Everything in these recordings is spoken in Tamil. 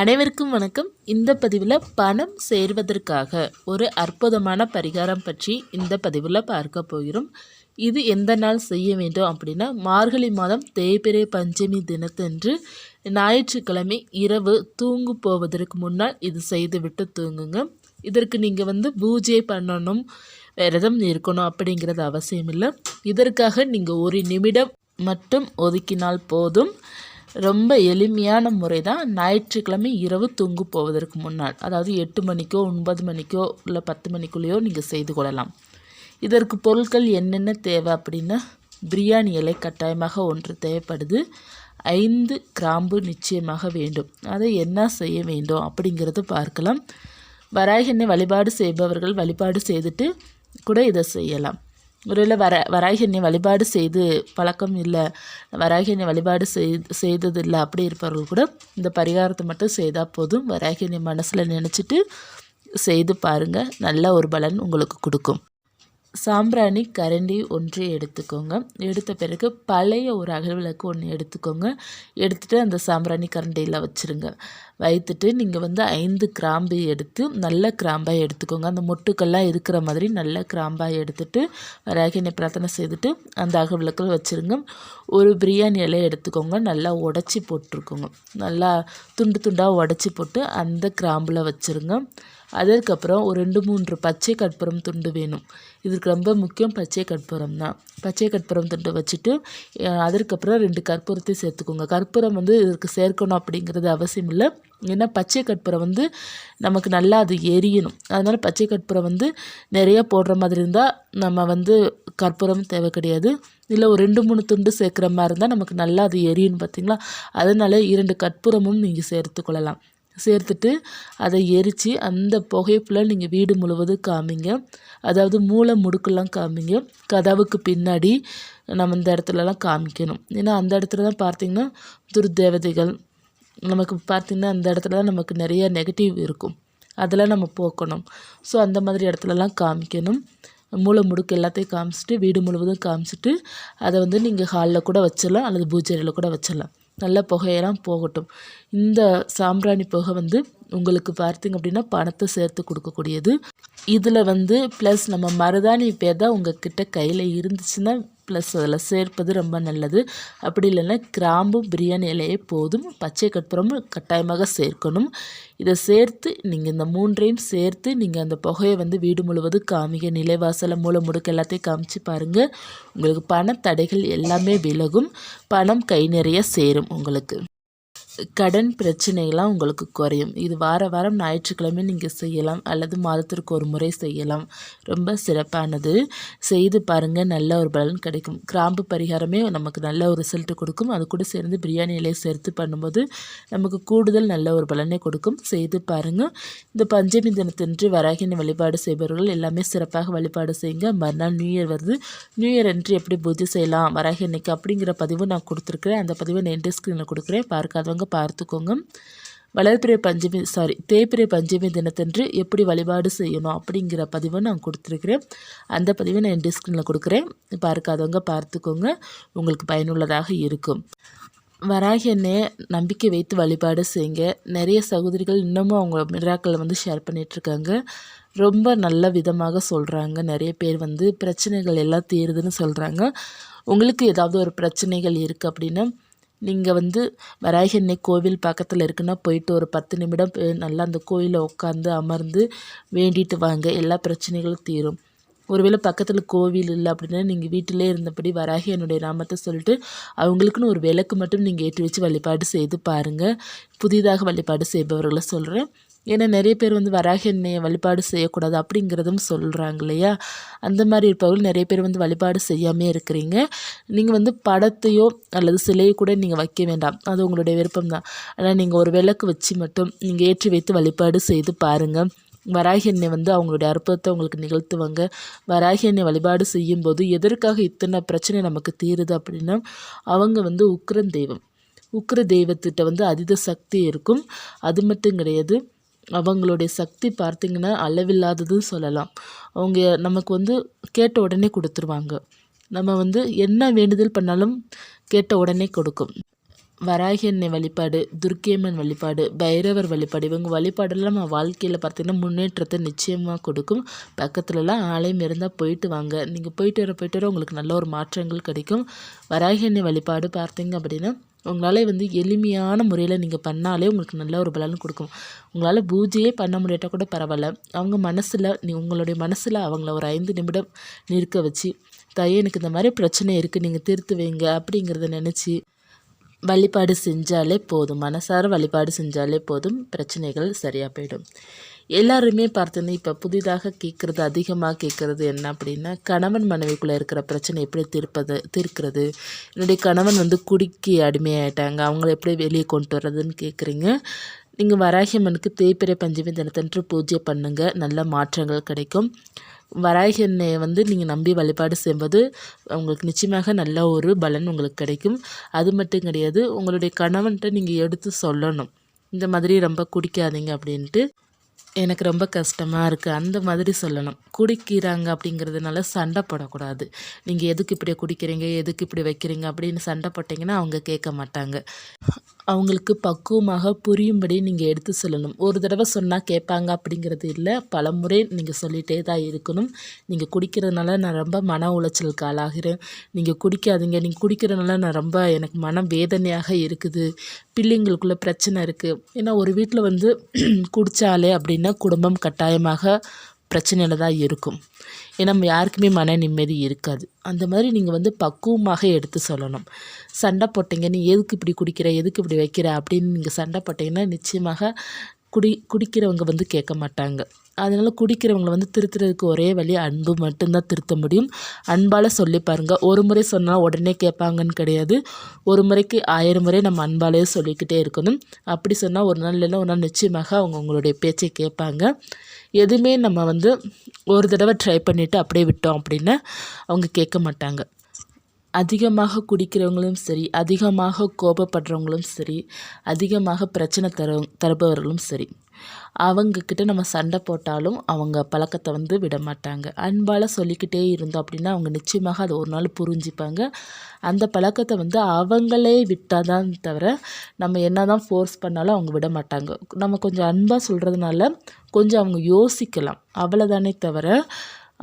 அனைவருக்கும் வணக்கம். இந்த பதிவில் பணம் சேர்வதற்காக ஒரு அற்புதமான பரிகாரம் பற்றி இந்த பதிவில் பார்க்க போகிறோம். இது எந்த நாள் செய்ய வேண்டும் அப்படின்னா மார்கழி மாதம் தேய்பிரை பஞ்சமி தினத்தன்று ஞாயிற்றுக்கிழமை இரவு தூங்கு போவதற்கு முன்னால் இது செய்துவிட்டு தூங்குங்க. இதற்கு நீங்கள் வந்து பூஜை பண்ணணும் விரதம் இருக்கணும் அப்படிங்கிறது அவசியம் இல்லை இதற்காக நீங்கள் ஒரு நிமிடம் மட்டும் ஒதுக்கினால் போதும். ரொம்ப எளிமையான முறை தான் ஞாயிற்றுக்கிழமை இரவு தூங்கு போவதற்கு முன்னால் அதாவது எட்டு மணிக்கோ ஒன்பது மணிக்கோ இல்லை பத்து மணிக்குள்ளேயோ நீங்கள் செய்து கொள்ளலாம். இதற்கு பொருட்கள் என்னென்ன தேவை அப்படின்னா பிரியாணி இலை கட்டாயமாக ஒன்று தேவைப்படுது. ஐந்து கிராம்பு நிச்சயமாக வேண்டும். அதை என்ன செய்ய வேண்டும் அப்படிங்கிறத பார்க்கலாம். வராகி வழிபாடு செய்பவர்கள் வழிபாடு செய்துட்டு கூட இதை செய்யலாம். ஒருவேளை வர வராகி வழிபாடு செய்து பழக்கம் இல்லை வராகினி வழிபாடு செய் செய்ததில்லை அப்படி இருப்பவர்கள் கூட இந்த பரிகாரத்தை மட்டும் செய்தால் போதும். வராகி மனசில் நினச்சிட்டு செய்து பாருங்கள் நல்ல ஒரு பலன் உங்களுக்கு கொடுக்கும். சாம்பிராணி கரண்டி ஒன்று எடுத்துக்கோங்க. எடுத்த பிறகு பழைய ஒரு அகல் விளக்கு ஒன்று எடுத்துக்கோங்க. எடுத்துகிட்டு அந்த சாம்பிராணி கரண்டியில் வச்சுருங்க. வைத்துட்டு நீங்கள் வந்து ஐந்து கிராம்பு எடுத்து நல்ல கிராம்பாக எடுத்துக்கோங்க. அந்த மொட்டுக்கெல்லாம் இருக்கிற மாதிரி நல்ல கிராம்பாக எடுத்துட்டு ராகினை பிரார்த்தனை செய்துட்டு அந்த அகல் விளக்கில் வச்சுருங்க. ஒரு பிரியாணி இலையை எடுத்துக்கோங்க. நல்லா உடச்சி போட்டிருக்கோங்க. நல்லா துண்டு துண்டாக உடச்சி போட்டு அந்த கிராம்பில் வச்சுருங்க. அதற்கப்புறம் ஒரு ரெண்டு மூன்று பச்சை கற்பூரம் துண்டு வேணும். இதுக்கு ரொம்ப முக்கியம் பச்சை கற்பூரம் தான். பச்சை கற்பூரம் துண்டு வச்சுட்டு அதற்கப்புறம் ரெண்டு கற்பூரத்தை சேர்த்துக்கோங்க. கற்பூரம் வந்து இதற்கு சேர்க்கணும் அப்படிங்கிறது அவசியம் இல்லை. ஏன்னா பச்சை கற்பூரம் வந்து நமக்கு நல்லா அது எரியணும். அதனால் பச்சை கற்பூரம் வந்து நிறைய போடுற மாதிரி இருந்தால் நம்ம வந்து கற்பூரம் தேவை கிடையாது. இல்லை ஒரு ரெண்டு மூணு துண்டு சேர்க்குற மாதிரி இருந்தால் நமக்கு நல்லா அது எரியும் பார்த்திங்களா? அதனால் இரண்டு கற்பூரமும் நீங்கள் சேர்த்துக்கொள்ளலாம். சேர்த்துட்டு அதை எரித்து அந்த புகைப்பில் நீங்கள் வீடு முழுவதும் காமிங்க. அதாவது மூளை முடுக்கெல்லாம் காமிங்க. கதவுக்கு பின்னாடி நம்ம இந்த இடத்துலலாம் காமிக்கணும். ஏன்னா அந்த இடத்துல தான் பார்த்திங்கன்னா துர்தேவதைகள் நமக்கு பார்த்திங்கன்னா அந்த இடத்துல தான் நமக்கு நிறைய நெகட்டிவ் இருக்கும். அதெல்லாம் நம்ம போக்கணும். ஸோ அந்த மாதிரி இடத்துலலாம் காமிக்கணும். மூளை முடுக்கு எல்லாத்தையும் காமிச்சிட்டு வீடு முழுவதும் காமிச்சிட்டு அதை வந்து நீங்கள் ஹாலில் கூட வச்சிடலாம் அல்லது பூஜையில் கூட வச்சிடலாம். நல்ல புகையெல்லாம் போகட்டும். இந்த சாம்பிராணி புகை வந்து உங்களுக்கு பார்த்திங்க அப்படின்னா பணத்தை சேர்த்து கொடுக்கக்கூடியது. இதில் வந்து ப்ளஸ் நம்ம மருதாணி பேர் தான் உங்கள் கிட்ட கையில் இருந்துச்சுன்னா ப்ளஸ் அதில் சேர்ப்பது ரொம்ப நல்லது. அப்படி இல்லைன்னா கிராம்பும் பிரியாணி இலையே போதும். பச்சை கற்பூரமும் கட்டாயமாக சேர்க்கணும். இதை சேர்த்து நீங்கள் இந்த மூன்றையும் சேர்த்து நீங்கள் அந்த புகையை வந்து வீடு முழுவதும் காமிக்க நிலைவாசலை மூளை முடுக்க எல்லாத்தையும் காமிச்சு பாருங்கள் உங்களுக்கு பண தடைகள் எல்லாமே விலகும். பணம் கை நிறைய சேரும் உங்களுக்கு. கடன் பிரச்சனைகள்லாம் உங்களுக்கு குறையும். இது வார வாரம் ஞாயிற்றுக்கிழமை நீங்கள் செய்யலாம் அல்லது மாதத்திற்கு ஒரு முறை செய்யலாம். ரொம்ப சிறப்பானது. செய்து பாருங்கள் நல்ல ஒரு பலன் கிடைக்கும். கிராம்பு பரிகாரமே நமக்கு நல்ல ஒரு ரிசல்ட்டு கொடுக்கும். அது கூட சேர்ந்து பிரியாணி இலையை சேர்த்து பண்ணும்போது நமக்கு கூடுதல் நல்ல ஒரு பலனை கொடுக்கும். செய்து பாருங்கள் இந்த பஞ்சமி தினத்தன்று வராகின வழிபாடு செய்பவர்கள் எல்லாமே சிறப்பாக வழிபாடு செய்யுங்க. மறுநாள் நியூ இயர் வருது. நியூ இயர் அன்று எப்படி பூஜை செய்யலாம்? வராகி அன்னைக்கு அப்படிங்கிற பதிவு நான் கொடுத்துருக்குறேன். அந்த பதிவை நான் என்ட் ஸ்க்ரீனில் கொடுக்குறேன். பார்க்காதவங்க இருக்கிறவங்க பார்த்துக்கோங்க. வளர்பிறை பஞ்சமி சாரி தேய்பிறை பஞ்சமி தினத்தன்று எப்படி வழிபாடு செய்யணும் அப்படிங்கிற பதிவை நான் கொடுத்துருக்குறேன். அந்த பதிவை நான் என் டிஸ்கிரினில் கொடுக்குறேன். பார்க்காதவங்க பார்த்துக்கோங்க உங்களுக்கு பயனுள்ளதாக இருக்கும். வராகி என்ன நம்பிக்கை வைத்து வழிபாடு செய்யுங்க. நிறைய சகோதரிகள் இன்னமும் அவங்க மிராக்களை வந்து ஷேர் பண்ணிகிட்ருக்காங்க ரொம்ப நல்ல விதமாக சொல்கிறாங்க நிறைய பேர் வந்து பிரச்சனைகள் எல்லாம் தீருதுன்னு சொல்கிறாங்க உங்களுக்கு ஏதாவது ஒரு பிரச்சனைகள் இருக்குது அப்படின்னா நீங்கள் வந்து வராகி கோவில் பக்கத்தில் இருக்குன்னா போயிட்டு ஒரு பத்து நிமிடம் நல்லா அந்த கோயிலில் உட்காந்து அமர்ந்து வேண்டிட்டு வாங்க. எல்லா பிரச்சனைகளும் தீரும். ஒருவேளை பக்கத்தில் கோவில் இல்லை அப்படின்னா நீங்கள் வீட்டிலே இருந்தபடி வராகி என்னுடைய நாமத்தை சொல்லிட்டு அவங்களுக்குன்னு ஒரு விளக்கு மட்டும் நீங்கள் ஏற்றி வச்சு வழிபாடு செய்து பாருங்கள் புதிதாக வழிபாடு செய்பவர்களை சொல்கிறேன் ஏன்னா நிறைய பேர் வந்து வராக எண்ணெயை வழிபாடு செய்யக்கூடாது அப்படிங்கிறதும் சொல்கிறாங்க இல்லையா? அந்த மாதிரி இருப்பவர்கள் நிறைய பேர் வந்து வழிபாடு செய்யாமே இருக்கிறீங்க. நீங்கள் வந்து படத்தையோ அல்லது சிலையோ கூட நீங்கள் வைக்க வேண்டாம். அது உங்களுடைய விருப்பம் தான் ஆனால் நீங்கள் ஒரு விளக்கு வச்சு மட்டும் நீங்கள் ஏற்றி வைத்து வழிபாடு செய்து பாருங்கள் வராகி எண்ணெய் வந்து அவங்களுடைய அற்புதத்தை உங்களுக்கு நிகழ்த்துவாங்க. வராகி எண்ணெய் வழிபாடு செய்யும்போது எதற்காக இத்தனை பிரச்சனை நமக்கு தீருது அப்படின்னா அவங்க வந்து உக்ரன் தெய்வம். உக்ர தெய்வத்திட்ட வந்து அதீத சக்தி இருக்கும். அது மட்டும் கிடையாது. அவங்களுடைய சக்தி பார்த்திங்கன்னா அளவில்லாததுன்னு சொல்லலாம். அவங்க நமக்கு வந்து கேட்ட உடனே கொடுத்துருவாங்க. நம்ம வந்து என்ன வேண்டுதல் பண்ணாலும் கேட்ட உடனே கொடுக்கும். வராகி எண்ணெய் வழிபாடு துர்க்கையம்மன் வழிபாடு பைரவர் வழிபாடு இவங்க வழிபாடெல்லாம் நம்ம வாழ்க்கையில் பார்த்தீங்கன்னா முன்னேற்றத்தை நிச்சயமாக கொடுக்கும். பக்கத்துலலாம் ஆலயம் இருந்தால் போயிட்டு வாங்க. நீங்கள் போயிட்டு வர போயிட்டு வர உங்களுக்கு நல்ல ஒரு மாற்றங்கள் கிடைக்கும். வராகி எண்ணெய் வழிபாடு பார்த்தீங்க அப்படின்னா உங்களால் வந்து எளிமையான முறையில் நீங்கள் பண்ணாலே உங்களுக்கு நல்ல ஒரு பலன் கொடுக்கும். உங்களால் பூஜையே பண்ண முடியாட்டால் கூட பரவாயில்ல. அவங்க மனசில் நீ உங்களுடைய மனசில் அவங்கள ஒரு ஐந்து நிமிடம் நிற்க வச்சு தாயே எனக்கு இந்த மாதிரி பிரச்சனை இருக்குது நீங்கள் தீர்த்து வைங்க அப்படிங்கிறத நினச்சி வழிபாடு செஞ்சாலே போதும். மனசார வழிபாடு செஞ்சாலே போதும். பிரச்சனைகள் சரியாக போயிடும். எல்லாருமே பார்த்தீங்கன்னா இப்போ புதிதாக கேட்குறது அதிகமாக கேட்குறது என்ன அப்படின்னா கணவன் மனைவிக்குள்ளே இருக்கிற பிரச்சனை எப்படி தீர்ப்பது தீர்க்கிறது? என்னுடைய கணவன் வந்து குடிக்கு அடிமையாயிட்டாங்க. அவங்கள எப்படி வெளியே கொண்டு வர்றதுன்னு கேட்குறீங்க நீங்கள் வராகியம்மனுக்கு தேய்பிறை பஞ்சமி தினத்தன்று பூஜை பண்ணுங்கள் நல்ல மாற்றங்கள் கிடைக்கும். வராகி எண்ணெயை வந்து நீங்கள் நம்பி வழிபாடு செய்வது உங்களுக்கு நிச்சயமாக நல்ல ஒரு பலன் உங்களுக்கு கிடைக்கும். அது மட்டும் கிடையாது உங்களுடைய கணவன்கிட்ட நீங்கள் எடுத்து சொல்லணும். இந்த மாதிரி ரொம்ப குடிக்காதீங்க அப்படின்ட்டு எனக்கு ரொம்ப கஷ்டமாக இருக்குது அந்த மாதிரி சொல்லணும். குடிக்கிறாங்க அப்படிங்கிறதுனால சண்டை போடக்கூடாது. நீங்கள் எதுக்கு இப்படி குடிக்கிறீங்க? எதுக்கு இப்படி வைக்கிறீங்க? அப்படின்னு சண்டை போட்டிங்கன்னா அவங்க கேட்க மாட்டாங்க. அவங்களுக்கு பக்குவமாக புரியும்படி நீங்கள் எடுத்து சொல்லணும். ஒரு தடவை சொன்னால் கேட்பாங்க அப்படிங்கிறது இல்லை. பல முறை நீங்கள் சொல்லிகிட்டே தான் இருக்கணும். நீங்கள் குடிக்கிறதுனால நான் ரொம்ப மன உளைச்சலுக்கு ஆளாகிறேன். நீங்கள் குடிக்காதீங்க. நீங்கள் குடிக்கிறதுனால நான் ரொம்ப எனக்கு மன வேதனையாக இருக்குது. பிள்ளைங்களுக்குள்ள பிரச்சனை இருக்குது ஏன்னா ஒரு வீட்டில் வந்து குடித்தாலே அப்படின்னா குடும்பம் கட்டாயமாக பிரச்சனையில் தான் இருக்கும். ஏன்னா யாருக்குமே மன நிம்மதி இருக்காது. அந்த மாதிரி நீங்கள் வந்து பக்குவமாக எடுத்து சொல்லணும். சண்டை போட்டிங்க நீ எதுக்கு இப்படி குடிக்கிற? எதுக்கு இப்படி வைக்கிற? அப்படின்னு நீங்கள் சண்டை போட்டிங்கன்னா நிச்சயமாக குடி குடிக்கிறவங்க வந்து கேட்க மாட்டாங்க. அதனால் குடிக்கிறவங்களை வந்து திருத்துறதுக்கு ஒரே வழி அன்பு மட்டும்தான் திருத்த முடியும். அன்பால் சொல்லி பாருங்கள் ஒரு முறை சொன்னால் உடனே கேட்பாங்கன்னு கிடையாது. ஒரு முறைக்கு ஆயிரம் முறை நம்ம அன்பாலே சொல்லிக்கிட்டே இருக்கணும். அப்படி சொன்னால் ஒரு நாள் இல்லைன்னா ஒரு நாள் நிச்சயமாக அவங்க உங்களுடைய பேச்சை கேட்பாங்க. எதுவுமே நம்ம வந்து ஒரு தடவை ட்ரை பண்ணிவிட்டு அப்படியே விட்டோம் அப்படின்னு அவங்க கேட்க மாட்டாங்க. அதிகமாக குடிக்கிறவங்களும் சரி அதிகமாக கோபப்படுறவங்களும் சரி அதிகமாக பிரச்சனை தர தருபவர்களும் சரி. அவங்கக்கிட்ட நம்ம சண்டை போட்டாலும் அவங்க பழக்கத்தை வந்து விட மாட்டாங்க அன்பால் சொல்லிக்கிட்டே இருந்தோம் அப்படின்னா அவங்க நிச்சயமாக அதை ஒரு நாள் புரிஞ்சுப்பாங்க. அந்த பழக்கத்தை வந்து அவங்களே விட்டால் தான் தவிர நம்ம என்ன தான் ஃபோர்ஸ் பண்ணாலும் அவங்க விட மாட்டாங்க நம்ம கொஞ்சம் அன்பாக சொல்கிறதுனால கொஞ்சம் அவங்க யோசிக்கலாம். அவ்வளோதானே தவிர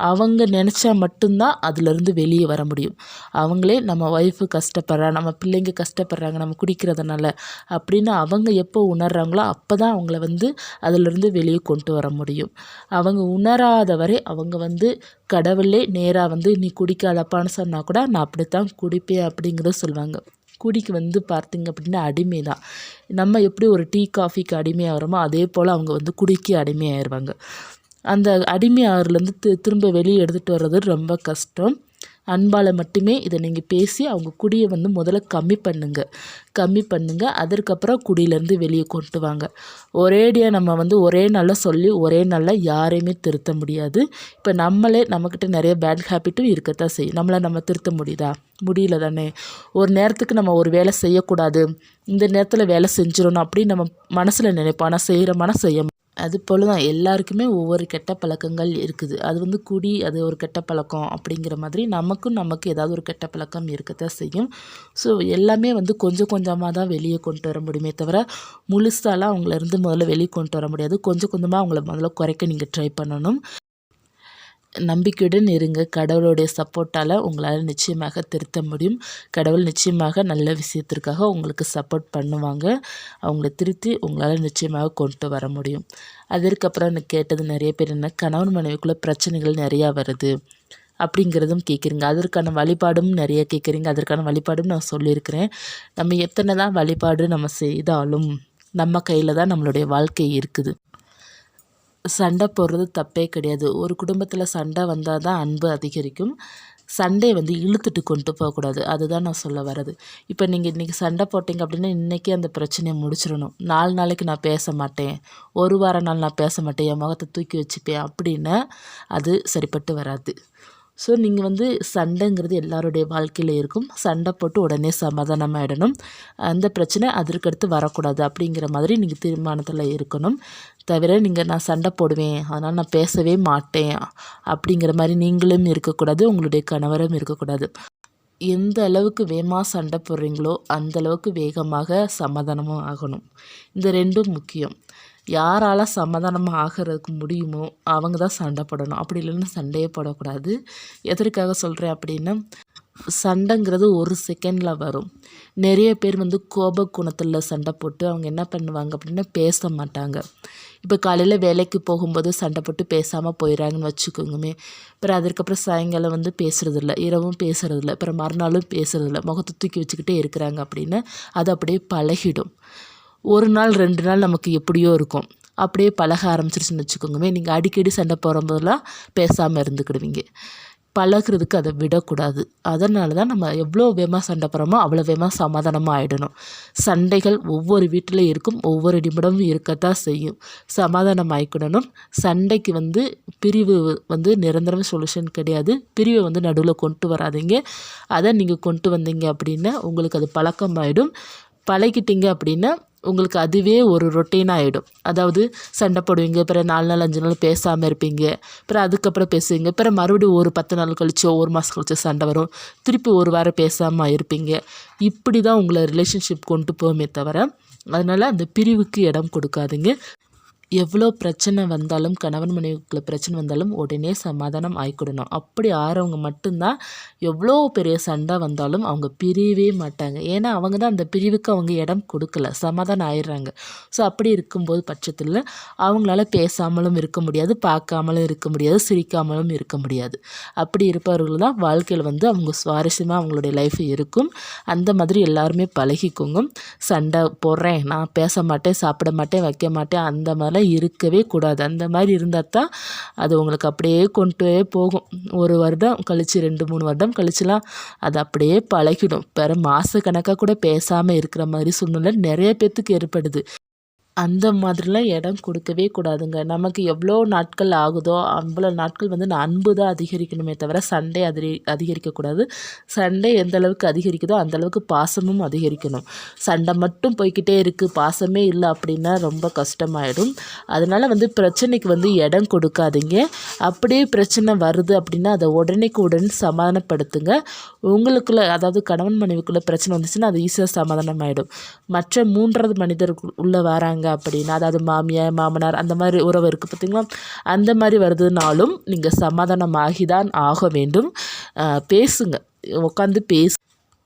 அவங்க நினச்சா மட்டும்தான் அதுலேருந்து வெளியே வர முடியும். அவங்களே நம்ம ஒய்ஃபு கஷ்டப்படுறா நம்ம பிள்ளைங்க கஷ்டப்படுறாங்க நம்ம குடிக்கிறதுனால அப்படின்னு அவங்க எப்போ உணர்கிறாங்களோ அப்போ தான் அவங்கள வந்து அதிலிருந்து வெளியே கொண்டு வர முடியும். அவங்க உணராத வரை அவங்க வந்து கடவுளே நேராக வந்து நீ குடிக்காதப்பான்னு சொன்னால் கூட நான் அப்படித்தான் குடிப்பேன் அப்படிங்கிறத சொல்லுவாங்க குடிக்கு வந்து பார்த்திங்க அப்படின்னா அடிமை தான் நம்ம எப்படி ஒரு டீ காஃபிக்கு அடிமையாகிறோமோ அதே போல் அவங்க வந்து குடிக்க அடிமையாயிருவாங்க. அந்த அடிமை ஆறுலேருந்து தி திரும்ப வெளியே எடுத்துகிட்டு வர்றது ரொம்ப கஷ்டம். அன்பால் மட்டுமே இதை நீங்கள் பேசி அவங்க குடியை வந்து முதல்ல கம்மி பண்ணுங்க. கம்மி பண்ணுங்கள் அதற்கப்புறம் குடியிலேருந்து வெளியே கொண்டு வாங்க. ஒரேடியாக நம்ம வந்து ஒரே நாளில் சொல்லி ஒரே நாளில் யாரையுமே திருத்த முடியாது. இப்போ நம்மளே நம்மக்கிட்ட நிறைய பேட் ஹேபிட்டும் இருக்கத்தான் செய்யும். நம்மளை நம்ம திருத்த முடியுதா? முடியல தானே. ஒரு நேரத்துக்கு நம்ம ஒரு வேலை செய்யக்கூடாது. இந்த நேரத்தில் வேலை செஞ்சிடணும் அப்படின்னு நம்ம மனசில் நினைப்போம். ஆனால் செய்கிற மனசு செய்ய அது போல் தான் எல்லாருக்குமே ஒவ்வொரு கெட்ட பழக்கங்கள் இருக்குது. அது வந்து குடி அது ஒரு கெட்ட பழக்கம் அப்படிங்கிற மாதிரி நமக்கும் நமக்கு ஏதாவது ஒரு கெட்ட பழக்கம் இருக்கத்தான் செய்யும். ஸோ எல்லாமே வந்து கொஞ்சம் கொஞ்சமாக தான் வெளியே கொண்டு வர முடியுமே தவிர முழுசாலாம் அவங்கள முதல்ல வெளியே கொண்டு வர முடியாது. கொஞ்சம் கொஞ்சமாக அவங்கள முதல்ல குறைக்க நீங்கள் ட்ரை பண்ணணும். நம்பிக்கையுடன் இருங்க. கடவுளுடைய சப்போர்ட்டால் உங்களால் நிச்சயமாக திருத்த முடியும். கடவுள் நிச்சயமாக நல்ல விஷயத்திற்காக உங்களுக்கு சப்போர்ட் பண்ணுவாங்க. அவங்கள திருத்தி உங்களால் நிச்சயமாக கொண்டு வர முடியும். அதற்கப்புறம் எனக்கு கேட்டது நிறைய பேர் என்ன? கணவன் மனைவிக்குள்ளே பிரச்சனைகள் நிறையா வருது. அப்படிங்கிறதும் கேட்குறீங்க அதற்கான வழிபாடும் நிறைய கேட்குறீங்க அதற்கான வழிபாடும் நான் சொல்லியிருக்கிறேன். நம்ம எத்தனை தான் வழிபாடு நம்ம செய்தாலும் நம்ம கையில் தான் நம்மளுடைய வாழ்க்கை இருக்குது. சண்டை போடுறது தப்பே கிடையாது. ஒரு குடும்பத்தில் சண்டை வந்தால் தான் அன்பு அதிகரிக்கும். சண்டையை வந்து இழுத்துட்டு கொண்டு போகக்கூடாது. அதுதான் நான் சொல்ல வர்றது. இப்போ நீங்கள் இன்றைக்கி சண்டை போட்டிங்க அப்படின்னா இன்றைக்கே அந்த பிரச்சனையை முடிச்சிடணும். நாலு நாளைக்கு நான் பேச மாட்டேன். ஒரு வாரம் நாள் நான் பேச மாட்டேன். என் முகத்தை தூக்கி வச்சுப்பேன் அப்படின்னா அது சரிப்பட்டு வராது. ஸோ நீங்கள் வந்து சண்டைங்கிறது எல்லாருடைய வாழ்க்கையில் இருக்கும். சண்டை போட்டு உடனே சமாதானமாகிடணும் அந்த பிரச்சனை அதற்கடுத்து வரக்கூடாது அப்படிங்கிற மாதிரி நீங்கள் தீர்மானத்தில் இருக்கணும். தவிர நீங்கள் நான் சண்டை போடுவேன் அதனால் நான் பேசவே மாட்டேன் அப்படிங்கிற மாதிரி நீங்களும் இருக்கக்கூடாது உங்களுடைய கணவரும் இருக்கக்கூடாது. எந்த அளவுக்கு வேகமாக சண்டை போடுறீங்களோ அந்த அளவுக்கு வேகமாக சமாதானமும் ஆகணும். இந்த ரெண்டும் முக்கியம். யாரால் சமாதானம் ஆகிறதுக்கு முடியுமோ அவங்க தான் சண்டை போடணும். அப்படி இல்லைன்னா சண்டையே போடக்கூடாது. எதற்காக சொல்கிறேன் அப்படின்னா சண்டைங்கிறது ஒரு செகண்டில் வரும். நிறைய பேர் வந்து கோப குணத்தில் சண்டை போட்டு அவங்க என்ன பண்ணுவாங்க அப்படின்னா பேச மாட்டாங்க. இப்போ காலையில் வேலைக்கு போகும்போது சண்டை போட்டு பேசாமல் போயிடறாங்கன்னு வச்சுக்கோங்கமே. அப்புறம் அதுக்கப்புறம் சாயங்காலம் வந்து பேசுகிறதில்ல இரவும் பேசுகிறதில்ல அப்புறம் மறுநாளும் பேசுகிறதில்ல முகத்தை தூக்கி வச்சுக்கிட்டே இருக்கிறாங்க அப்படின்னு அது அப்படியே பழகிடும். ஒரு நாள் ரெண்டு நாள் நமக்கு எப்படியோ இருக்கும். அப்படியே பழக ஆரம்பிச்சிருச்சுன்னு வச்சுக்கோங்கமே. நீங்கள் அடிக்கடி சண்டை போகிறம்போதெல்லாம் பேசாமல் இருந்துக்கிடுவீங்க. பழகுறதுக்கு அதை விடக்கூடாது. அதனால தான் நம்ம எவ்வளோ வேகமாக சண்டை போகிறோமோ அவ்வளோ வேகமாக சமாதானமாக ஆகிடணும் சண்டைகள் ஒவ்வொரு வீட்டிலையும் இருக்கும். ஒவ்வொரு நிமிடமும் இருக்கத்தான் செய்யும். சமாதானம் ஆகிக்கிடணும் சண்டைக்கு வந்து பிரிவு வந்து நிரந்தரம் சொல்யூஷன் கிடையாது. பிரிவை வந்து நடுவில் கொண்டு வராதிங்க. அதை நீங்கள் கொண்டு வந்தீங்க அப்படின்னா உங்களுக்கு அது பழக்கமாயிடும். பழகிட்டீங்க அப்படின்னா உங்களுக்கு அதுவே ஒரு ரொட்டீன் ஆகிடும் அதாவது சண்டை போடுவீங்க பிற நாலு நாள் அஞ்சு நாள் பேசாமல் இருப்பீங்க அப்புறம் அதுக்கப்புறம் பேசுவீங்க அப்புறம் மறுபடியும் ஒரு பத்து நாள் கழிச்சோ ஒரு மாதம் கழிச்சோ சண்டை வரும். திருப்பி ஒரு வாரம் பேசாமல் இருப்பீங்க. இப்படி தான் உங்களை ரிலேஷன்ஷிப் கொண்டு போமே தவிர அதனால் அந்த பிரிவுக்கு இடம் கொடுக்காதீங்க. எவ்வளோ பிரச்சனை வந்தாலும் கணவன் மனைவிக்குள்ள பிரச்சனை வந்தாலும் உடனே சமாதானம் ஆகிக்கிடணும் அப்படி ஆறவங்க மட்டும்தான் எவ்வளோ பெரிய சண்டை வந்தாலும் அவங்க பிரியவே மாட்டாங்க. ஏன்னா அவங்க தான் அந்த பிரிவுக்கு அவங்க இடம் கொடுக்கல. சமாதானம் ஆயிடுறாங்க. ஸோ அப்படி இருக்கும்போது பட்சத்தில் அவங்களால பேசாமலும் இருக்க முடியாது பார்க்காமலும் இருக்க முடியாது சிரிக்காமலும் இருக்க முடியாது. அப்படி இருப்பவர்கள் தான் வாழ்க்கையில் வந்து அவங்க சுவாரஸ்யமாக அவங்களுடைய லைஃப் இருக்கும். அந்த மாதிரி எல்லாருமே பழகிக்கோங்க. சண்டை போடுறேன் நான் பேச மாட்டேன் சாப்பிட மாட்டேன் வைக்க மாட்டேன் அந்த மாதிரி இருக்கவே கூடாது. அந்த மாதிரி இருந்தால் தான் அது உங்களுக்கு அப்படியே கொண்டு போகும். ஒரு வருடம் கழித்து ரெண்டு மூணு வருடம் கழிச்சுலாம் அது அப்படியே பழகிடும். பிற மாத கணக்காக கூட பேசாமல் இருக்கிற மாதிரி சூழ்நிலை நிறைய பேர்த்துக்கு ஏற்படுது. அந்த மாதிரிலாம் இடம் கொடுக்கவே கூடாதுங்க. நமக்கு எவ்வளோ நாட்கள் ஆகுதோ அவ்வளோ நாட்கள் வந்து நான் அன்பு தான் அதிகரிக்கணுமே தவிர சண்டை அதிரி அதிகரிக்கக்கூடாது சண்டை எந்த அளவுக்கு அதிகரிக்குதோ அந்தளவுக்கு பாசமும் அதிகரிக்கணும். சண்டை மட்டும் போய்கிட்டே இருக்குது பாசமே இல்லை அப்படின்னா ரொம்ப கஷ்டமாயிடும். அதனால் வந்து பிரச்சனைக்கு வந்து இடம் கொடுக்காதீங்க. அப்படியே பிரச்சனை வருது அப்படின்னா அதை உடனேக்கு உடனே சமாதானப்படுத்துங்க. உங்களுக்குள்ளே அதாவது கணவன் மனைவிக்குள்ளே பிரச்சனை வந்துச்சுன்னா அது ஈஸியாக சமாதானம் ஆகிடும் மற்ற மூன்றாவது மனிதர் உள்ளே வராங்க அப்படின்னா அதாவது மாமியார் மாமனார் அந்த மாதிரி உறவு இருக்குது பார்த்திங்களா அந்த மாதிரி வருதுனாலும் நீங்கள் சமாதானமாகி தான் ஆக வேண்டும். பேசுங்க. உட்காந்து பேசு.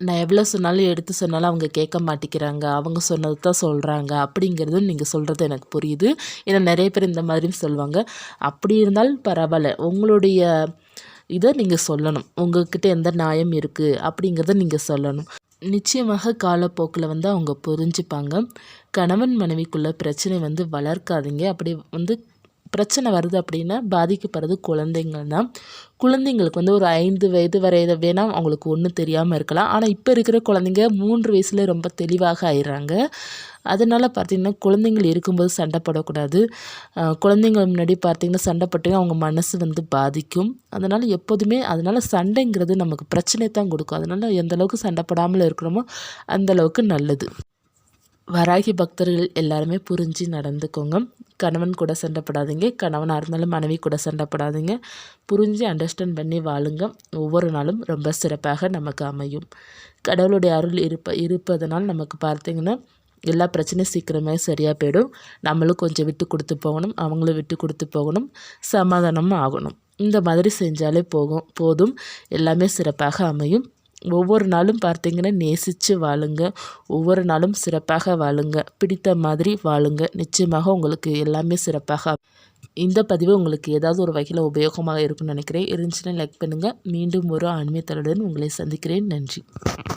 நான் எவ்வளோ சொன்னாலும் எடுத்து சொன்னாலும் அவங்க கேட்க மாட்டேங்கிறாங்க. அவங்க சொன்னது தான் சொல்கிறாங்க அப்படிங்கிறதும் நீங்கள் சொல்கிறது எனக்கு புரியுது. ஏன்னா நிறைய பேர் இந்த மாதிரியும் சொல்லுவாங்க அப்படி இருந்தாலும் பரவாயில்ல. உங்களுடைய இதை நீங்கள் சொல்லணும். உங்கள்கிட்ட எந்த நியாயம் இருக்குது அப்படிங்கிறத நீங்கள் சொல்லணும். நிச்சயமாக காலப்போக்கில் வந்து அவங்க புரிஞ்சுப்பாங்க. கணவன் மனைவிக்குள்ள பிரச்சனை வந்து வளர்க்காதீங்க. அப்படி வந்து பிரச்சனை வருது அப்படின்னா பாதிக்கப்படுறது குழந்தைங்கள் தான். குழந்தைங்களுக்கு வந்து ஒரு ஐந்து வயது வரை வேணால் அவங்களுக்கு ஒன்றும் தெரியாமல் இருக்கலாம். ஆனால் இப்போ இருக்கிற குழந்தைங்க மூன்று வயசில் ரொம்ப தெளிவாக ஆயிடுறாங்க. அதனால் பார்த்திங்கன்னா குழந்தைங்கள் இருக்கும்போது சண்டை போடக்கூடாது. குழந்தைங்கள் முன்னாடி பார்த்திங்கன்னா சண்டை அவங்க மனசு வந்து பாதிக்கும். அதனால் எப்போதுமே அதனால் சண்டைங்கிறது நமக்கு பிரச்சனை தான் கொடுக்கும். அதனால் எந்த அளவுக்கு சண்டை போடாமல் இருக்கிறோமோ அந்தளவுக்கு நல்லது. வராகி பக்தர்கள் எல்லாருமே புரிஞ்சு நடந்துக்கோங்க. கணவன் கூட சண்டைப்படாதீங்க. கணவனாக இருந்தாலும் மனைவி கூட சண்டைப்படாதீங்க. புரிஞ்சு அண்டர்ஸ்டாண்ட் பண்ணி வாழுங்க. ஒவ்வொரு நாளும் ரொம்ப சிறப்பாக நமக்கு அமையும். கடவுளுடைய அருள் இருப்ப இருப்பதனால் நமக்கு பார்த்திங்கன்னா எல்லா பிரச்சனையும் சீக்கிரமே சரியாக போயிடும். நம்மளும் கொஞ்சம் விட்டு கொடுத்து போகணும். அவங்களும் விட்டு கொடுத்து போகணும். சமாதானமும் ஆகணும். இந்த மாதிரி செஞ்சாலே போகும் போதும். எல்லாமே சிறப்பாக அமையும். ஒவ்வொரு நாளும் பார்த்தீங்கன்னா நேசித்து வாழுங்க. ஒவ்வொரு நாளும் சிறப்பாக வாழுங்க. பிடித்த மாதிரி வாழுங்க. நிச்சயமாக உங்களுக்கு எல்லாமே சிறப்பாக இந்த பதிவு உங்களுக்கு ஏதாவது ஒரு வகையில் உபயோகமாக இருக்கும்னு நினைக்கிறேன். இருந்துச்சுன்னா லைக் பண்ணுங்கள் மீண்டும் ஒரு ஆன்மீகத்தலுடன் உங்களை சந்திக்கிறேன். நன்றி.